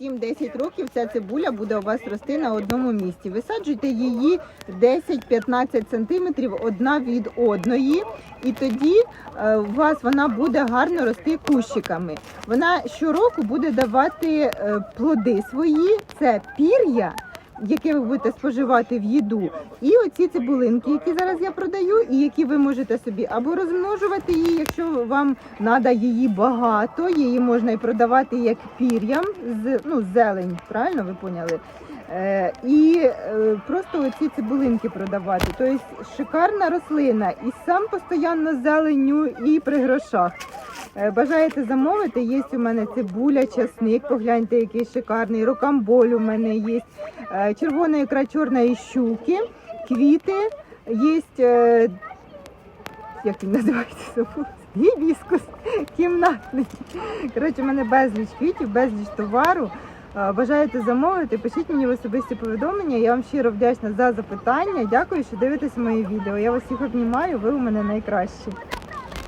7-10 років ця цибуля буде у вас рости на одному місці. Висаджуйте її 10-15 сантиметрів одна від одної, і тоді е, у вас вона буде гарно рости кущиками. Вона щороку буде давати е, плоди свої, це пір'я. Яке ви будете споживати в їду, і оці цибулинки, які зараз я продаю, і які ви можете собі або розмножувати її, якщо вам треба її багато, її можна і продавати як пір'ям, з ну зелень, правильно ви поняли? Е, і е, просто оці цибулинки продавати. Тобто шикарна рослина, і сам постійно з зеленню, і при грошах. Е, Бажаєте замовити? Є у мене цибуля, часник, погляньте, який шикарний, рокамболь у мене є, е, червона ікра чорної щуки, квіти, є, е, як він називається, гібіскус кімнатний. Коротше, у мене безліч квітів, безліч товару. Е, Бажаєте замовити, пишіть мені в особисті повідомлення. Я вам щиро вдячна за запитання. Дякую, що дивитесь мої відео. Я вас всіх обнімаю, ви у мене найкращі.